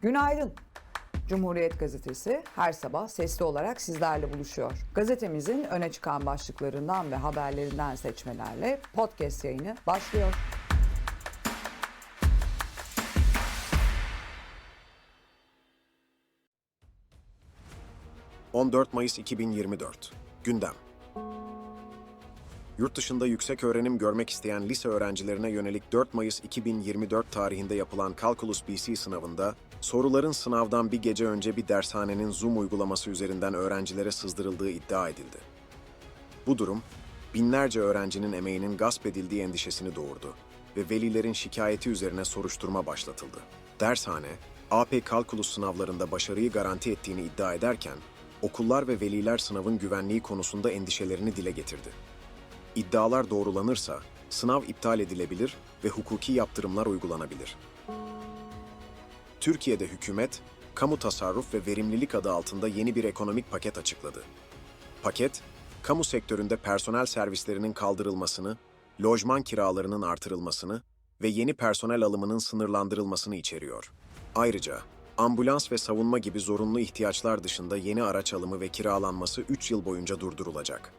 Günaydın. Cumhuriyet Gazetesi her sabah sesli olarak sizlerle buluşuyor. Gazetemizin öne çıkan başlıklarından ve haberlerinden seçmelerle podcast yayını başlıyor. – 14 Mayıs 2024 Gündem Yurt dışında yüksek öğrenim görmek isteyen lise öğrencilerine yönelik 4 Mayıs 2024 tarihinde yapılan Calculus BC sınavında, soruların sınavdan bir gece önce bir dershanenin Zoom uygulaması üzerinden öğrencilere sızdırıldığı iddia edildi. Bu durum, binlerce öğrencinin emeğinin gasp edildiği endişesini doğurdu ve velilerin şikayeti üzerine soruşturma başlatıldı. Dershane, AP Kalkulus sınavlarında başarıyı garanti ettiğini iddia ederken, okullar ve veliler sınavın güvenliği konusunda endişelerini dile getirdi. İddialar doğrulanırsa, sınav iptal edilebilir ve hukuki yaptırımlar uygulanabilir. Türkiye'de hükümet, kamu tasarruf ve verimlilik adı altında yeni bir ekonomik paket açıkladı. Paket, kamu sektöründe personel servislerinin kaldırılmasını, lojman kiralarının artırılmasını ve yeni personel alımının sınırlandırılmasını içeriyor. Ayrıca, ambulans ve savunma gibi zorunlu ihtiyaçlar dışında yeni araç alımı ve kiralanması 3 yıl boyunca durdurulacak.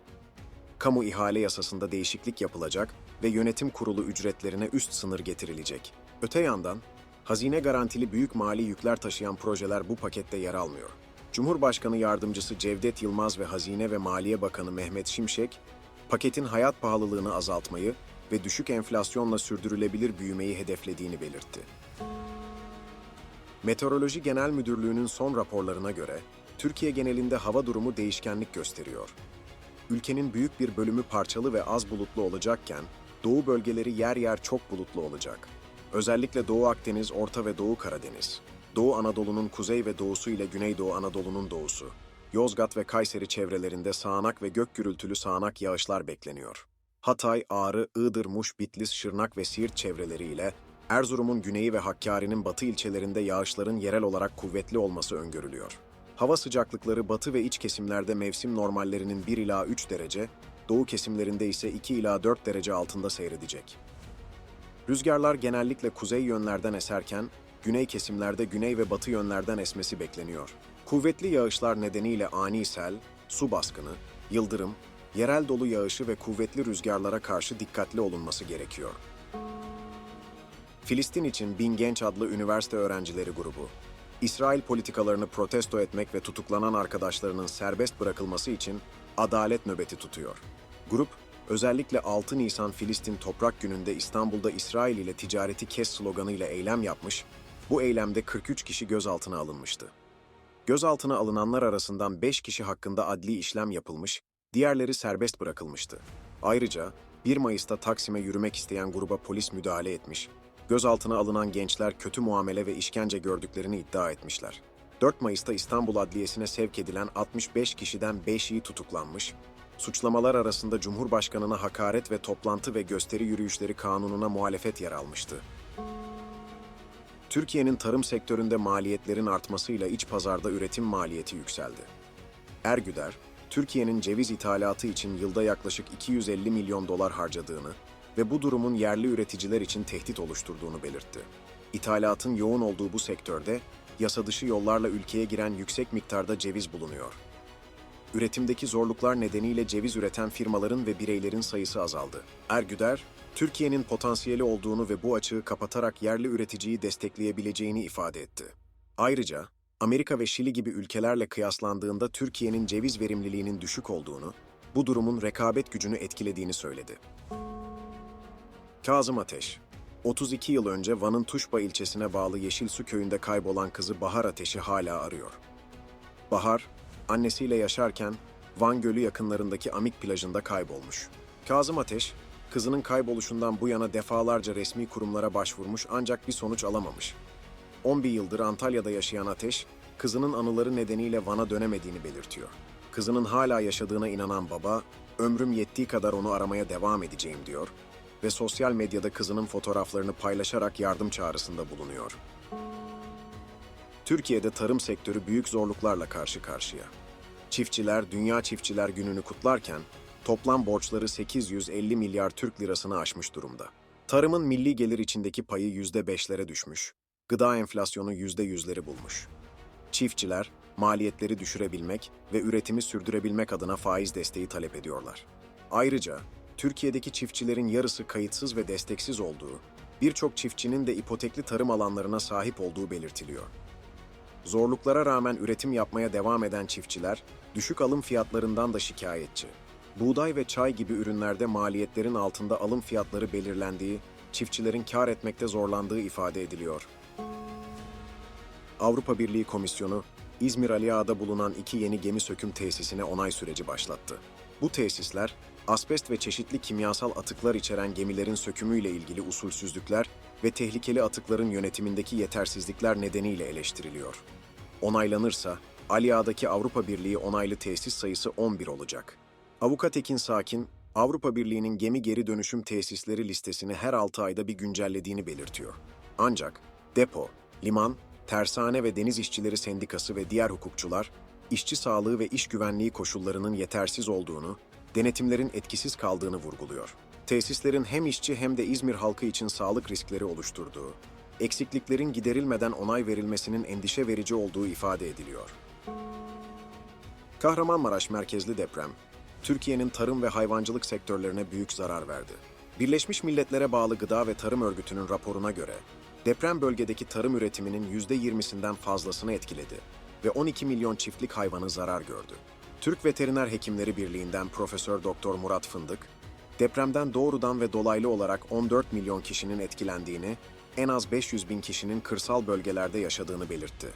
Kamu ihale yasasında değişiklik yapılacak ve yönetim kurulu ücretlerine üst sınır getirilecek. Öte yandan, hazine garantili büyük mali yükler taşıyan projeler bu pakette yer almıyor. Cumhurbaşkanı Yardımcısı Cevdet Yılmaz ve Hazine ve Maliye Bakanı Mehmet Şimşek, paketin hayat pahalılığını azaltmayı ve düşük enflasyonla sürdürülebilir büyümeyi hedeflediğini belirtti. Meteoroloji Genel Müdürlüğü'nün son raporlarına göre, Türkiye genelinde hava durumu değişkenlik gösteriyor. Ülkenin büyük bir bölümü parçalı ve az bulutlu olacakken, doğu bölgeleri yer yer çok bulutlu olacak. Özellikle Doğu Akdeniz, Orta ve Doğu Karadeniz, Doğu Anadolu'nun kuzey ve doğusu ile Güneydoğu Anadolu'nun doğusu, Yozgat ve Kayseri çevrelerinde sağanak ve gök gürültülü sağanak yağışlar bekleniyor. Hatay, Ağrı, Iğdır, Muş, Bitlis, Şırnak ve Siirt çevreleriyle Erzurum'un güneyi ve Hakkari'nin batı ilçelerinde yağışların yerel olarak kuvvetli olması öngörülüyor. Hava sıcaklıkları batı ve iç kesimlerde mevsim normallerinin 1 ila 3 derece, doğu kesimlerinde ise 2 ila 4 derece altında seyredecek. Rüzgarlar genellikle kuzey yönlerden eserken, güney kesimlerde güney ve batı yönlerden esmesi bekleniyor. Kuvvetli yağışlar nedeniyle ani sel, su baskını, yıldırım, yerel dolu yağışı ve kuvvetli rüzgarlara karşı dikkatli olunması gerekiyor. Filistin için Bin Genç adlı üniversite öğrencileri grubu, İsrail politikalarını protesto etmek ve tutuklanan arkadaşlarının serbest bırakılması için adalet nöbeti tutuyor. Grup, özellikle 6 Nisan Filistin Toprak Günü'nde İstanbul'da İsrail ile ticareti kes sloganıyla eylem yapmış, bu eylemde 43 kişi gözaltına alınmıştı. Gözaltına alınanlar arasından 5 kişi hakkında adli işlem yapılmış, diğerleri serbest bırakılmıştı. Ayrıca 1 Mayıs'ta Taksim'e yürümek isteyen gruba polis müdahale etmiş, gözaltına alınan gençler kötü muamele ve işkence gördüklerini iddia etmişler. 4 Mayıs'ta İstanbul Adliyesi'ne sevk edilen 65 kişiden 5'i tutuklanmış, suçlamalar arasında Cumhurbaşkanına hakaret ve toplantı ve gösteri yürüyüşleri kanununa muhalefet yer almıştı. Türkiye'nin tarım sektöründe maliyetlerin artmasıyla iç pazarda üretim maliyeti yükseldi. Ergüder, Türkiye'nin ceviz ithalatı için yılda yaklaşık 250 milyon dolar harcadığını ve bu durumun yerli üreticiler için tehdit oluşturduğunu belirtti. İthalatın yoğun olduğu bu sektörde yasa dışı yollarla ülkeye giren yüksek miktarda ceviz bulunuyor. Üretimdeki zorluklar nedeniyle ceviz üreten firmaların ve bireylerin sayısı azaldı. Ergüder, Türkiye'nin potansiyeli olduğunu ve bu açığı kapatarak yerli üreticiyi destekleyebileceğini ifade etti. Ayrıca, Amerika ve Şili gibi ülkelerle kıyaslandığında Türkiye'nin ceviz verimliliğinin düşük olduğunu, bu durumun rekabet gücünü etkilediğini söyledi. Kazım Ateş 32 yıl önce Van'ın Tuşba ilçesine bağlı Yeşilsu köyünde kaybolan kızı Bahar Ateş'i hala arıyor. Bahar, annesiyle yaşarken Van Gölü yakınlarındaki Amik plajında kaybolmuş. Kazım Ateş, kızının kayboluşundan bu yana defalarca resmi kurumlara başvurmuş ancak bir sonuç alamamış. 11 yıldır Antalya'da yaşayan Ateş, kızının anıları nedeniyle Van'a dönemediğini belirtiyor. Kızının hala yaşadığına inanan baba, ömrüm yettiği kadar onu aramaya devam edeceğim diyor ve sosyal medyada kızının fotoğraflarını paylaşarak yardım çağrısında bulunuyor. Türkiye'de tarım sektörü büyük zorluklarla karşı karşıya. Çiftçiler Dünya Çiftçiler Günü'nü kutlarken toplam borçları 850 milyar Türk lirasını aşmış durumda. Tarımın milli gelir içindeki payı %5'lere düşmüş. gıda enflasyonu yüzde yüzleri bulmuş. Çiftçiler, maliyetleri düşürebilmek ve üretimi sürdürebilmek adına faiz desteği talep ediyorlar. Ayrıca, Türkiye'deki çiftçilerin yarısı kayıtsız ve desteksiz olduğu, birçok çiftçinin de ipotekli tarım alanlarına sahip olduğu belirtiliyor. Zorluklara rağmen üretim yapmaya devam eden çiftçiler, düşük alım fiyatlarından da şikayetçi. Buğday ve çay gibi ürünlerde maliyetlerin altında alım fiyatları belirlendiği, çiftçilerin kar etmekte zorlandığı ifade ediliyor. Avrupa Birliği Komisyonu, İzmir Ali Ağa'da bulunan iki yeni gemi söküm tesisine onay süreci başlattı. Bu tesisler, asbest ve çeşitli kimyasal atıklar içeren gemilerin sökümüyle ilgili usulsüzlükler ve tehlikeli atıkların yönetimindeki yetersizlikler nedeniyle eleştiriliyor. Onaylanırsa, Ali Ağa'daki Avrupa Birliği onaylı tesis sayısı 11 olacak. Avukat Ekin Sakin, Avrupa Birliği'nin gemi geri dönüşüm tesisleri listesini her 6 ayda bir güncellediğini belirtiyor. Ancak depo, liman, tersane ve deniz işçileri sendikası ve diğer hukukçular, işçi sağlığı ve iş güvenliği koşullarının yetersiz olduğunu, denetimlerin etkisiz kaldığını vurguluyor. Tesislerin hem işçi hem de İzmir halkı için sağlık riskleri oluşturduğu, eksikliklerin giderilmeden onay verilmesinin endişe verici olduğu ifade ediliyor. Kahramanmaraş merkezli deprem, Türkiye'nin tarım ve hayvancılık sektörlerine büyük zarar verdi. Birleşmiş Milletler'e bağlı Gıda ve Tarım Örgütü'nün raporuna göre, deprem bölgedeki tarım üretiminin %20'sinden fazlasını etkiledi ve 12 milyon çiftlik hayvanı zarar gördü. Türk Veteriner Hekimleri Birliği'nden Profesör Doktor Murat Fındık, depremden doğrudan ve dolaylı olarak 14 milyon kişinin etkilendiğini, en az 500 bin kişinin kırsal bölgelerde yaşadığını belirtti.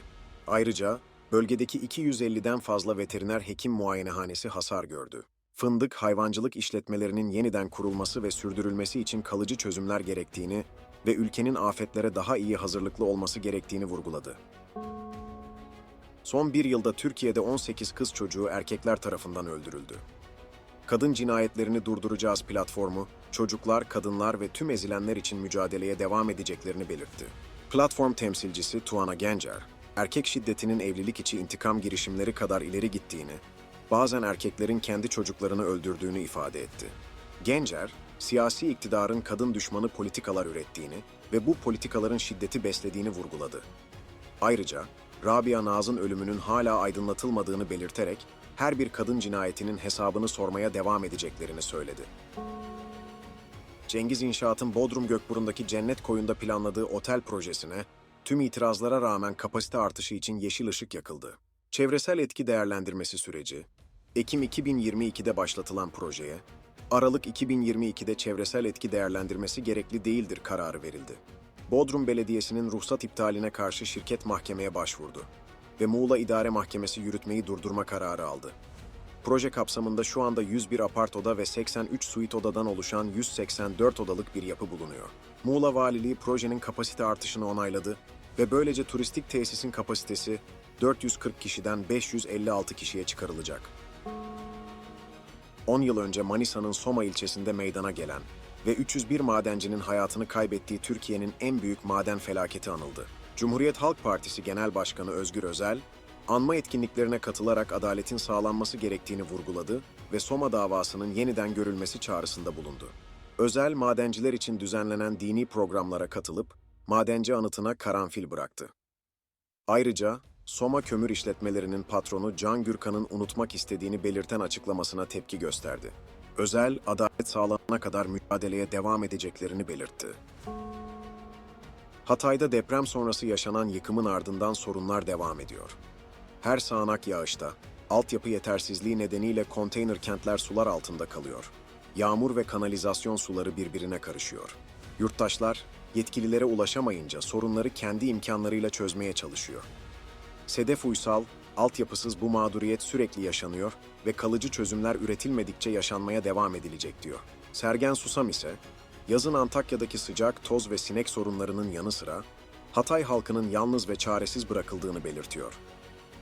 Ayrıca bölgedeki 250'den fazla veteriner hekim muayenehanesi hasar gördü. Fındık hayvancılık işletmelerinin yeniden kurulması ve sürdürülmesi için kalıcı çözümler gerektiğini ve ülkenin afetlere daha iyi hazırlıklı olması gerektiğini vurguladı. Son bir yılda Türkiye'de 18 kız çocuğu erkekler tarafından öldürüldü. Kadın cinayetlerini durduracağız platformu, çocuklar, kadınlar ve tüm ezilenler için mücadeleye devam edeceklerini belirtti. Platform temsilcisi Tuana Gencer, erkek şiddetinin evlilik içi intikam girişimleri kadar ileri gittiğini, bazen erkeklerin kendi çocuklarını öldürdüğünü ifade etti. Gencer, siyasi iktidarın kadın düşmanı politikalar ürettiğini ve bu politikaların şiddeti beslediğini vurguladı. Ayrıca Rabia Naz'ın ölümünün hala aydınlatılmadığını belirterek her bir kadın cinayetinin hesabını sormaya devam edeceklerini söyledi. Cengiz İnşaat'ın Bodrum Gökburun'daki Cennet Koyu'nda planladığı otel projesine tüm itirazlara rağmen kapasite artışı için yeşil ışık yakıldı. Çevresel etki değerlendirmesi süreci, Ekim 2022'de başlatılan projeye, Aralık 2022'de çevresel etki değerlendirmesi gerekli değildir kararı verildi. Bodrum Belediyesi'nin ruhsat iptaline karşı şirket mahkemeye başvurdu ve Muğla İdare Mahkemesi yürütmeyi durdurma kararı aldı. Proje kapsamında şu anda 101 apart oda ve 83 suite odadan oluşan 184 odalık bir yapı bulunuyor. Muğla Valiliği projenin kapasite artışını onayladı ve böylece turistik tesisin kapasitesi 440 kişiden 556 kişiye çıkarılacak. 10 yıl önce Manisa'nın Soma ilçesinde meydana gelen ve 301 madencinin hayatını kaybettiği Türkiye'nin en büyük maden felaketi anıldı. Cumhuriyet Halk Partisi Genel Başkanı Özgür Özel, anma etkinliklerine katılarak adaletin sağlanması gerektiğini vurguladı ve Soma davasının yeniden görülmesi çağrısında bulundu. Özel, madenciler için düzenlenen dini programlara katılıp, madenci anıtına karanfil bıraktı. Ayrıca, Soma Kömür İşletmelerinin patronu Can Gürkan'ın unutmak istediğini belirten açıklamasına tepki gösterdi. Özel, adalet sağlanana kadar mücadeleye devam edeceklerini belirtti. Hatay'da deprem sonrası yaşanan yıkımın ardından sorunlar devam ediyor. Her sağanak yağışta, altyapı yetersizliği nedeniyle konteyner kentler sular altında kalıyor. Yağmur ve kanalizasyon suları birbirine karışıyor. Yurttaşlar, yetkililere ulaşamayınca sorunları kendi imkanlarıyla çözmeye çalışıyor. Sedef Uysal, altyapısız bu mağduriyet sürekli yaşanıyor ve kalıcı çözümler üretilmedikçe yaşanmaya devam edilecek diyor. Sergen Susam ise, yazın Antakya'daki sıcak, toz ve sinek sorunlarının yanı sıra, Hatay halkının yalnız ve çaresiz bırakıldığını belirtiyor.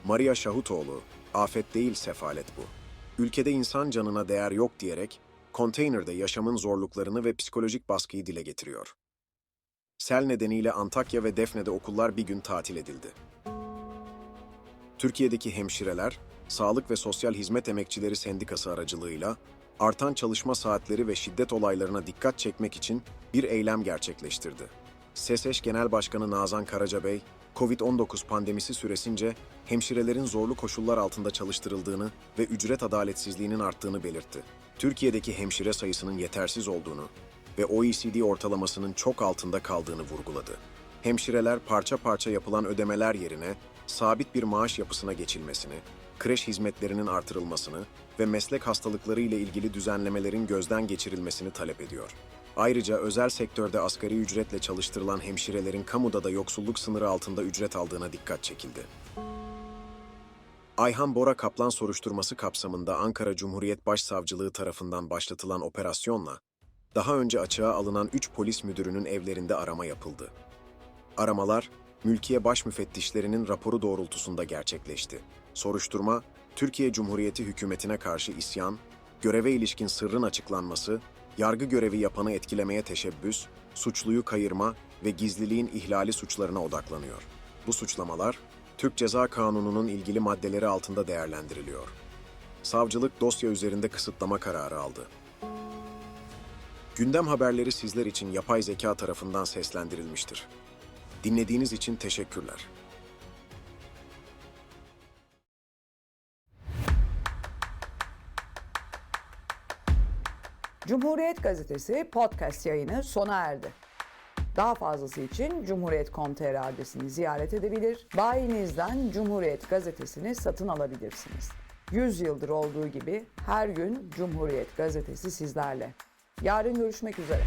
Maria Şahutoğlu, afet değil sefalet bu. Ülkede insan canına değer yok diyerek, konteynerde yaşamın zorluklarını ve psikolojik baskıyı dile getiriyor. Sel nedeniyle Antakya ve Defne'de okullar bir gün tatil edildi. Türkiye'deki hemşireler, Sağlık ve Sosyal Hizmet Emekçileri Sendikası aracılığıyla artan çalışma saatleri ve şiddet olaylarına dikkat çekmek için bir eylem gerçekleştirdi. SESEŞ Genel Başkanı Nazan Karacabey, Covid-19 pandemisi süresince hemşirelerin zorlu koşullar altında çalıştırıldığını ve ücret adaletsizliğinin arttığını belirtti. Türkiye'deki hemşire sayısının yetersiz olduğunu ve OECD ortalamasının çok altında kaldığını vurguladı. Hemşireler parça parça yapılan ödemeler yerine sabit bir maaş yapısına geçilmesini, kreş hizmetlerinin artırılmasını ve meslek hastalıkları ile ilgili düzenlemelerin gözden geçirilmesini talep ediyor. Ayrıca özel sektörde asgari ücretle çalıştırılan hemşirelerin kamuda da yoksulluk sınırı altında ücret aldığına dikkat çekildi. Ayhan Bora Kaplan soruşturması kapsamında Ankara Cumhuriyet Başsavcılığı tarafından başlatılan operasyonla daha önce açığa alınan 3 polis müdürünün evlerinde arama yapıldı. Aramalar, mülkiye baş müfettişlerinin raporu doğrultusunda gerçekleşti. Soruşturma, Türkiye Cumhuriyeti hükümetine karşı isyan, göreve ilişkin sırrın açıklanması, yargı görevi yapanı etkilemeye teşebbüs, suçluyu kayırma ve gizliliğin ihlali suçlarına odaklanıyor. Bu suçlamalar, Türk Ceza Kanunu'nun ilgili maddeleri altında değerlendiriliyor. Savcılık dosya üzerinde kısıtlama kararı aldı. Gündem haberleri sizler için yapay zeka tarafından seslendirilmiştir. Dinlediğiniz için teşekkürler. Cumhuriyet Gazetesi podcast yayını sona erdi. Daha fazlası için Cumhuriyet.com.tr adresini ziyaret edebilir, bayinizden Cumhuriyet Gazetesi'ni satın alabilirsiniz. 100 yıldır olduğu gibi her gün Cumhuriyet Gazetesi sizlerle. Yarın görüşmek üzere.